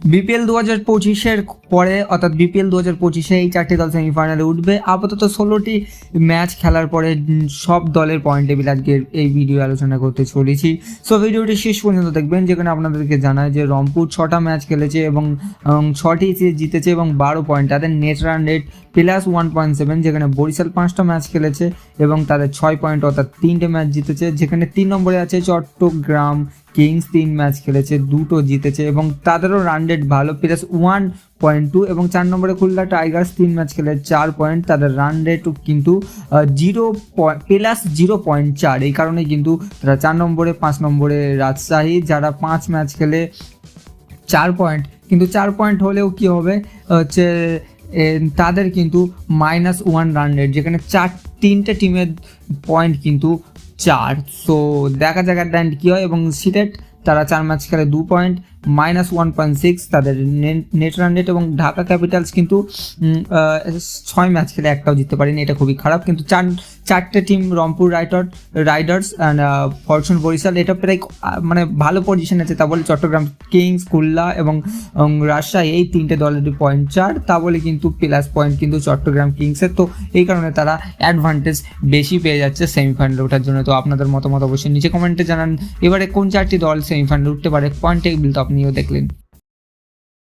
BPL দু হাজার পঁচিশের পরে, অর্থাৎ বিপিএল দু হাজার পঁচিশে এই চারটি দল সেমিফাইনালে উঠবে। আপাতত ষোলোটি ম্যাচ খেলার পরে সব দলের পয়েন্ট টেবিল আজকে এই ভিডিও আলোচনা করতে চলেছি। সো ভিডিওটি শেষ পর্যন্ত দেখবেন, যেখানে আপনাদেরকে জানায় যে রংপুর ছটা ম্যাচ খেলেছে এবং ছটি জিতেছে এবং বারো পয়েন্ট তাদের net run rate plus one point seven যেখানে বরিশাল পাঁচটা ম্যাচ খেলেছে এবং তাদের ছয় পয়েন্ট অর্থাৎ তিনটে ম্যাচ জিতেছে। যেখানে তিন নম্বরে আছে চট্টগ্রাম কিংস তিন ম্যাচ খেলেছে, দুটো জিতেছে এবং তাদেরও রান রেট ভালো। প্লাস ওয়ান পয়েন্ট টু এবং চার নম্বরে খুলনা টাইগার্স তিন ম্যাচ খেলে চার পয়েন্ট তাদের রান রেটও কিন্তু জিরো প্লাস জিরো পয়েন্ট চার। এই কারণে কিন্তু তারা চার নম্বরে, পাঁচ নম্বরে রাজশাহী, যারা পাঁচ ম্যাচ খেলে চার পয়েন্ট কিন্তু চার পয়েন্ট হলেও কি হবে? হচ্ছে তাদের কিন্তু মাইনাস ওয়ান রান রেট যেখানে চার, তিনটে টিমের পয়েন্ট কিন্তু চার। সো দেখা যাক অ্যাট দ্য এন্ড কী হয় এবং সিলেট তারা চার ম্যাচ খেলে দু point minus one point six তাদের নেট রান রেট এবং ঢাকা ক্যাপিটালস কিন্তু ছয় ম্যাচ খেলে একটাও জিততে পারেনি, এটা খুবই খারাপ। কিন্তু চার, চারটে team Rangpur rider riders and fortune Barishal, এটা প্রায় মানে ভালো পজিশন আছে, তা বলে চট্টগ্রাম কিংস খুলনা এবং রাজশাহী, এই তিনটে দলের পয়েন্ট চার, তা বলে কিন্তু প্লাস পয়েন্ট কিন্তু চট্টগ্রাম কিংসের তো এই কারণে তারা অ্যাডভান্টেজ বেশি পেয়ে যাচ্ছে সেমিফাইনালে ওঠার জন্য। তো আপনাদের মতামত অবশ্যই নিচে কমেন্টে জানান। এবারে কোন চারটি দল সেমিফাইনালে উঠতে পারে? পয়েন্ট টেবিল তো আপনিও দেখলেন।